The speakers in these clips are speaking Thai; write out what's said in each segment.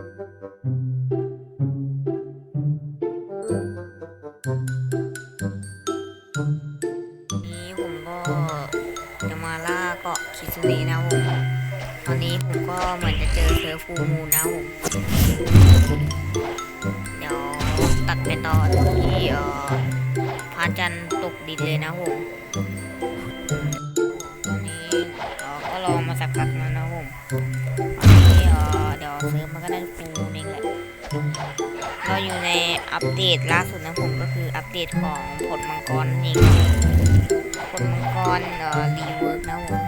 นี้ผมก็จะมาล่าเกาะคิซุเนะนะผมตอนนี้ผมก็เหมือนจะเจอเซิร์ฟฟูมูนะผมเดี๋ยวตัดไปต่อที่เอ่อพระจันทร์ตกดินเลยนะผมตอนนี้เอ่อก็รอมาสักพักแล้วนะผมตอนนี้เอ่อเดี๋ยวซิร์ฟมั นก็ได้ฟูนี่แหละเราอยู่ในอัปเดตล่าสุดนะผมก็คืออัปเดตของผลมังกรนี่ผลมังกรเอ่อรีเวิร์กนะผม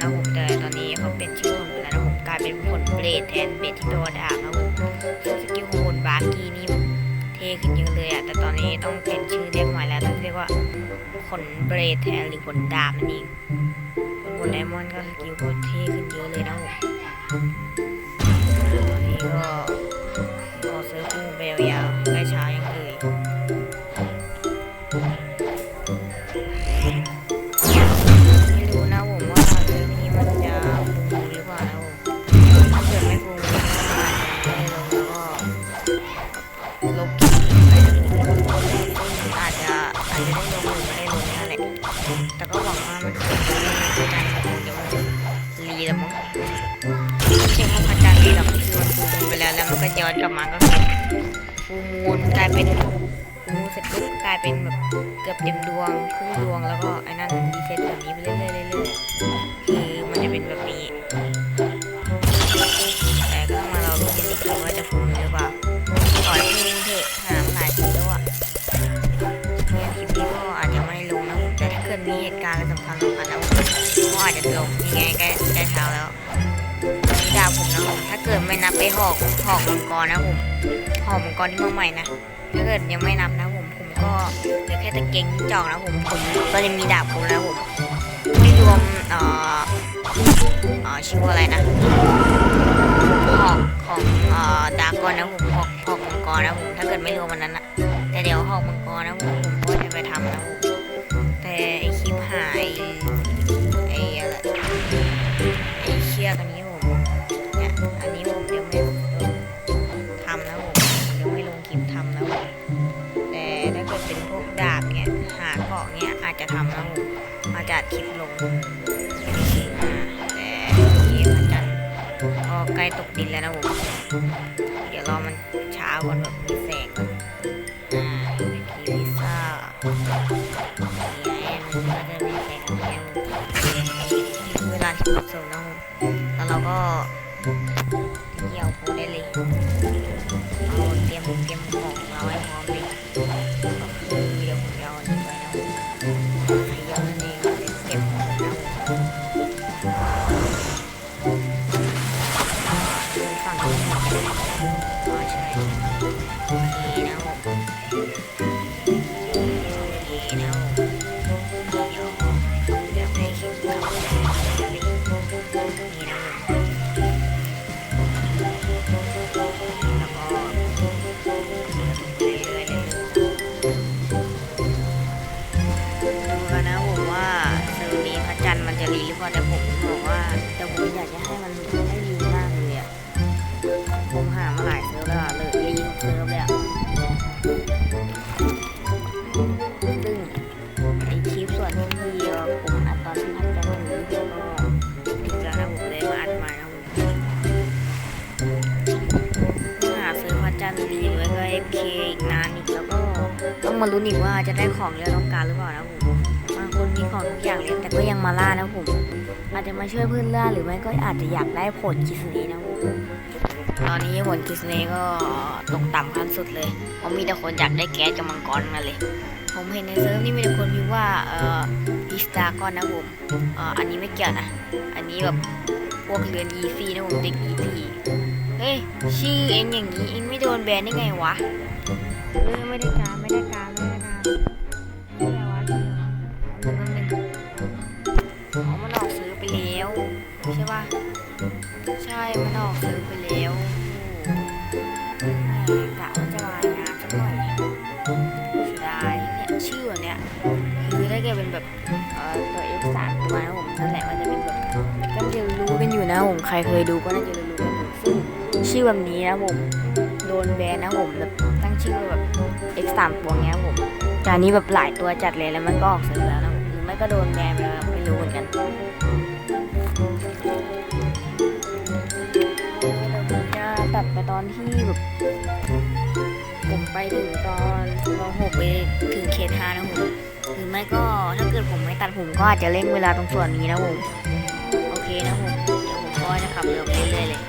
นะผมแต่ตอนนี้เขาเป็นชื่อผลไปแล้วนะผมกลายเป็นผลเบรดแทนเบรดที่ตัวดาบนะผมสกิลของบนบาร์กี้นี่เท่ขึ้นเยอะเลยอะแต่ตอนนี้ต้องเปลี่ยนชื่อเรียกใหม่แล้วต้องเรียกว่าขนเบรดแทนหรือขนดาบนั่นเองคนไดมอนด์ก็สกิลก็เท่ขึ้นเยอะเลยนะผมตอนนี้ก็รอซื้อคู่เบลยาวใกล้ช้ายังเลย ลกลายเป็นฟูมูเสร็จปุ๊บก็กลายเป็นแบบเกือบเต็มดวงครึ่งดวงแล้วก็ไอ้นั่นรีเซ็ตแบบนี้ไปเรื่อยๆเรื่อยๆคือมันจะเป็นแบบนี้ แต่ก็ต้องมาเรอลุ้นกันอีกทีว่าจะฟูหรือเปล่าขอให้ฟูเถอะหามหลายทีแล้วอะเนี่ยคลิปนี้ก็อาจจะไม่ได้ลงนะผมแต่ถ้าเกิดมีเหตุการณ์อะไรสำคัญสำคัญนะผมก็อาจจะลงยังไงใกล้ใกล้เช้าแล้วดาวผมนะผมถ้าเกิดไม่นับไปหอกหอกมังกรนะผมหอกมังกรที่เมืองใหม่นะ ถ้าเกิดยังไม่นับนะผมผมก็เหลือแค่ตะเกียงจิ้งจอกนะผมผมก็จะมีดาบผมแล้วผมไม่รวมเอ่อเอ่อชื่อว่าอะไรนะหอกของเอ่อดากอนนะผมหอกหอกมังกรนะผมถ้าเกิดไม่รวมวันนั้นนะแต่เดี๋ยวหอกมังกรนะผมผมก็จะไปทำนะผมแต่ไอคลิปหาย จะทำนะผมาจัดคลิปลงแต่ที่พระจันทร์ก็ใกล้ตกดินแล้วนะผมเดี๋ยวรอมันเช้าก่อนแบบมีแสงก่อนอ่าเมื่อกี้พิซ่ามีแอนก็จะมีแสงแอมเวลาที่เหมาะสมนะผมแล้วเราก็เกี่ยวปูได้เลยเอาเตรียมเตรียมของเราให้พร้อมเลย ต้องมาลุ้นอีกว่าจะได้ของที่เราต้องการหรือเปล่านะผมบางคนมีของทุกอย่างเลยแต่ก็ยังมาล่านะผม อาจจะมาช่วยเพื่อนล่าหรือไม่ก็อาจจะอยากได้ผลคิสเนนะผมตอนนี้ผลคิสเนก็ตกต่ำขั้นสุดเลยเพราะมีแต่คนอยากได้แก๊สกับมังกรมาเลย ผมเห็นในเซิร์ฟนี่มีแต่คนพิมพ์ว่าเอ่อพิสตาก่อนนะผมเอ่ออันนี้ไม่เกี่ยวนะ อันนี้แบบพวกเรือนอีซี่นะผมเด็กอีซี่เฮ้ยชื่อเองอย่างนี้เองไม่โดนแบนได้ไงวะเออไม่ได้การไม่ได้การ มันออกซื้อไปแล้วแหมกะว่าจะรายงานสักหน่อยเสียดายเนี่ยชื่อเนี่ยคือถ้าเกิดเป็นแบบเอ่อตัว F สามตัวนะผมนั่นแหละมันจะเป็นแบบก็จะรู้กันอยู่นะผมใครเคยดูก็น่าจะรู้กันอยู่ซึ่งชื่อแบบนี้นะผมโดนแบนนะผมแบบตั้งชื่อแบบ X สามตัวเงี้ยผมจานนี้แบบหลายตัวจัดเลยแล้วมันก็ออกซื้อแล้วนะผมหรือไม่ก็โดนแบนไปแล้วไม่รู้เหมือนกัน ตอนที่แบบผมไปถึงตอนมหกไปถึงเคทานะผมหรือไม่ก็ถ้าเกิดผมไม่ตัดผมก็อาจจะเร่งเวลาตรงส่วนนี้นะผมโอเคนะผมเดี๋ยวผมก็จะขับเรือไปเรื่อยๆเลย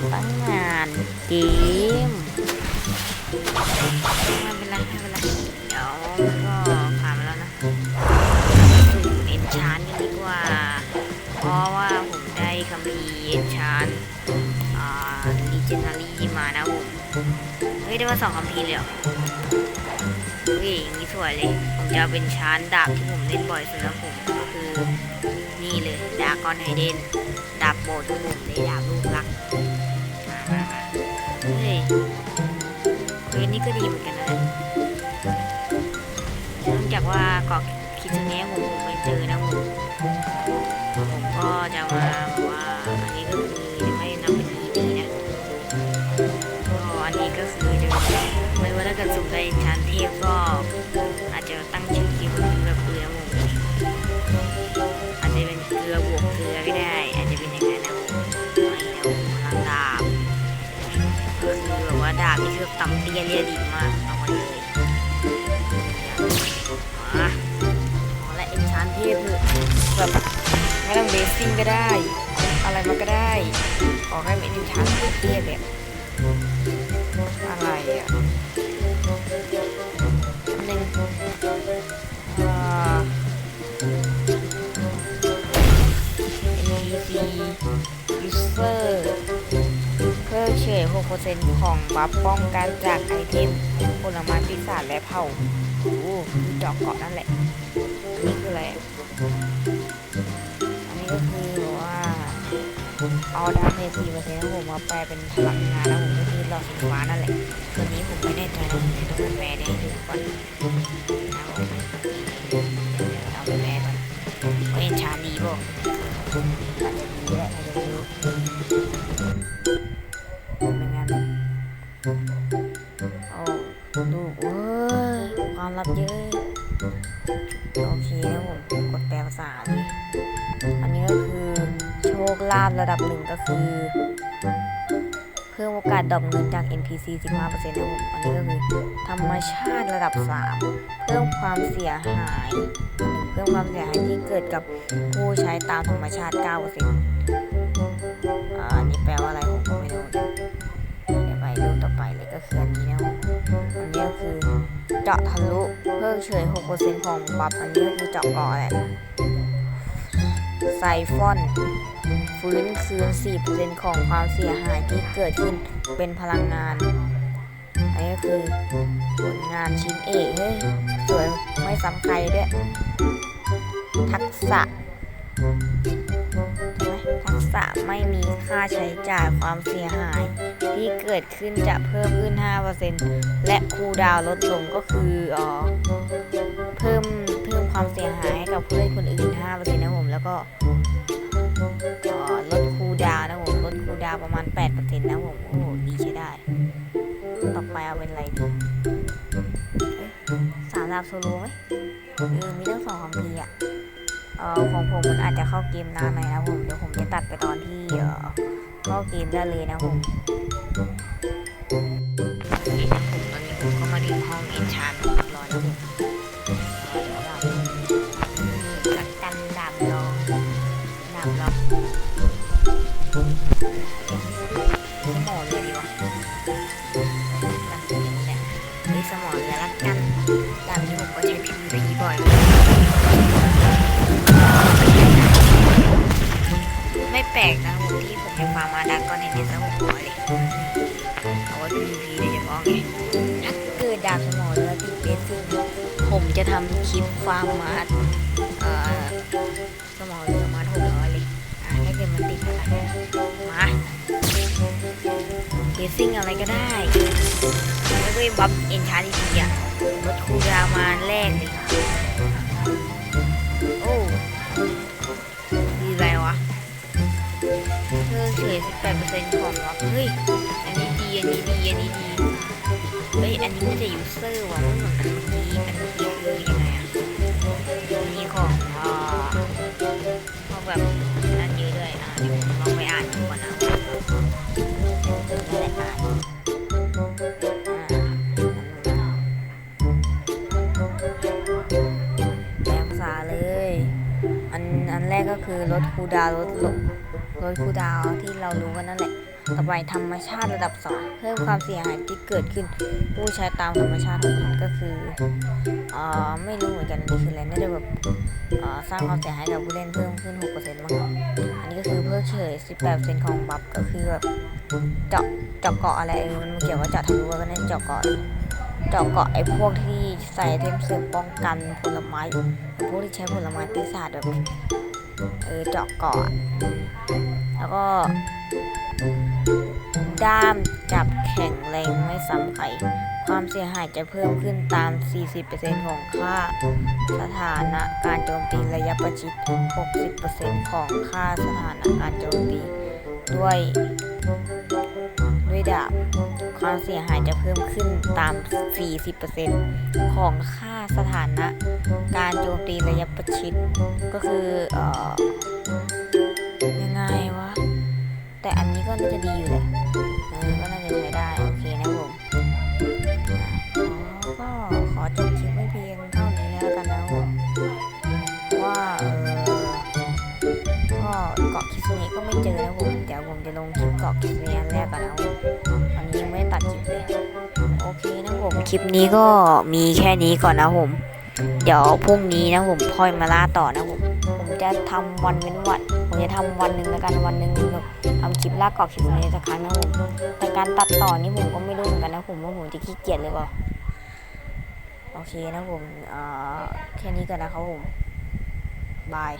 ำตั้งงานเกมไม่เป็นไรไม่เป็นไรเดี๋ยวก็ผ่านมาแล้วนะเอ็นชานกันดีกว่า เพราะว่าผมได้คัมภีเอ็นชานอ่าลีเจนารีมานะผมเฮ้ยได้มาสองคัมภีเลยเหรอเฮ้ยอย่างนี้สวยเลย ผมจะเป็นชานดาบที่ผมเล่นบ่อยสุดแล้วผมก็คือนี่เลยดากอนไฮเดนดาบโบดของผมเลยดาบลูก เฮ้ยนี่ก็ดีเหมือนกันนะเนื่องจากว่าเกาะคิดเนี้ผมไปเจอนะผมผมก็จะมาแบบว่าอันนี้ก็คือยังไม่นับเป็น EP นะก็อันนี้ก็คือจะไม่ว่าถ้าเกิดสุ่มได้ชั้นเทพก็อาจจะตั้ง ต่ำเตี้ยเรียดีมากเอามาเลยมาขอละเอ็นชานเทพเถอะแบบไม่ต้องเบสซิ่งก็ได้ อะไรมาก็ได้ ขอให้เป็นเอ็นชานเทพแบบอะไรอะ 6%ของบัฟป้องกันจากไอเทมผลไม้ปีศาจและเผ่าโอ้โหคือดอกเกาะนั่นแหละ อันนี้คืออะไร อันนี้ก็คือว่า เอาดาเมจ4%นะผมมาแปลเป็นพลังงานแล้วผมก็คือหลอดสีฟ้านั่นแหละ ตัวนี้ผมไม่แน่ใจนะผมจะต้องแปลได้ห้ดูก่อนนะครับผม โอ้ดูเว้ย ความลับเยอะ โอเคนะผมกดแปลภาษาดิอันนี้ก็คือโชคลาภระดับหนึ่งก็คือ เพิ่มโอกาสดอปเงินจาก NPC 15%นะผมอันนี้ก็คือธรรมชาติระดับ 3 เพิ่มความเสียหาย เพิ่มความเสียหายที่เกิดกับผู้ใช้ตามธรรมชาติ 9% จาะทะลุเพิ่มเฉย6%ของบัฟอันนี้ก็คือเจาะกาะแหละไซฟอน ฟื้นคืน4%ของความเสียหายที่เกิดขึ้นเป็นพลังงาน อันนี้ก็คือผลงานชิ้นเอกเฮ้ยสวยไม่ซ้ำใครด้วย ทักษะใช่ไหมทักษะไม่มี ค่าใช้จ่ายความเสียหาย ที่เกิดขึ้นจะเพิ่มขึ้น 5%และคูดาวลดลงก็คืออ่อเพิ่มเพิ่มความเสียหายให้กับผู้เล่นคนอื่น 5%นะผมแล้วก็ลดคูดาวนะผมลดคูดาวประมาณ 8%นะผมโอ้โหดีใช้ได้ ต่อไปเอาเป็นอะไรดีสามดาบโซโลไหมเออมีทั้งสองคอมพีอะ เอ่อของผมมันอาจจะเข้าเกมนานหน่อยนะผมเดี๋ยวผมจะตัดไปตอนที่เอ่อเข้าเกมได้เลยนะผม กก่อนในเน็ตแล้วผมขอเลยเอาไว้ PVP โดยเฉพาะไงถ้าเกิดดาบสมอเรือติดเบสซิ่งผมจะทำคลิปฟามมาเอ่อสมอเรือมาร์ทหกร้อยเลยอะให้เกิดมันติดอะไรมาเบสซิ่งอะไรก็ได้แล้วก็บัฟเอนชาร์ดีอะลดคูลดาวมาแรกเลย อันดีอันนี้ดีเฮ้ย อันนี้ไม่ใช่ยูเซอร์ว่ะไม่เหมือนอันเมื่อกี้อันเมื่อกี้คือยังไงอะอันนี้ของอ่าของแบบนั่นเยอะด้วยอะเดี๋ยวผมลองไปอ่านดูก่อนนะนั่นแหละอ่านอ่าแปลภาษาเลยอันอันแรกก็คือลดคูดาวน์ลดลดคูดาวที่เรารู้กันนั่นแหละ ต่อไปธรรมชาติระดับ 2 เพิ่มความเสียหายที่เกิดขึ้น ผู้ใช้ตามธรรมชาติของมันก็คืออ่อไม่รู้เหมือนกันนี่คืออะไรน่าจะแบบอ่อสร้างความเสียหายกับผู้เล่นเพิ่มขึ้น 6%มั้งอันนี้ก็คือเพิ่มเฉย 18%ของบัฟก็คือแบบเจาะเจาะเกาะอะไรมันเกี่ยวกับเจาะทะลุก็นั่นเจาะเกาะเจาะเกาะไอ้พวกที่ใส่เทมเสริมป้องกันผลไม้พวกที่ใช้ผลไม้ปีศาจแบบเออเจาะเกาะแล้วก็ ด้ามจับแข็งแรงไม่ซ้ำใครความเสียหายจะเพิ่มขึ้นตาม 40%ของค่า สถานะการโจมตีระยะประชิด 60%ของค่าสถานะการโจมตี ด้วย ด้วยดาบ ความเสียหายจะเพิ่มขึ้นตาม 40%ของค่าสถานะ การโจมตีระยะประชิด ก็คือ เอ่อ แต่อันนี้ก็น่าจะดีอยู่แหละเออก็น่าจะใช้ได้ โอเคนะผมอ๋อก็ขอจบคลิปไว้เพียงเท่านี้แล้วกันนะผมว่าเออก็เกาะคิสเนะก็ไม่เจอนะผมเดี๋ยวผมจะลงคลิปเกาะคิสเนะอันแรกก่อนนะผมอันนี้ยังไม่ตัดคลิปเลยโอเคนะผมคลิปนี้ก็มีแค่นี้ก่อนนะผมเดี๋ยวพรุ่งนี้นะผมค่อยมาล่าต่อนะผมผมจะทำวันเว้นวันผมจะทำวันหนึ่งแล้วกันวันหนึ่งแบบ ทำคลิปลากกอกคลิปนี้สักครั้งนะผมแต่การตัดต่อนี่ผมก็ไม่รู้เหมือนกันนะผมว่าผมจะขี้เกียจหรือเปล่าโอเคนะผมเอ่อแค่นี้กันนะครับผมบาย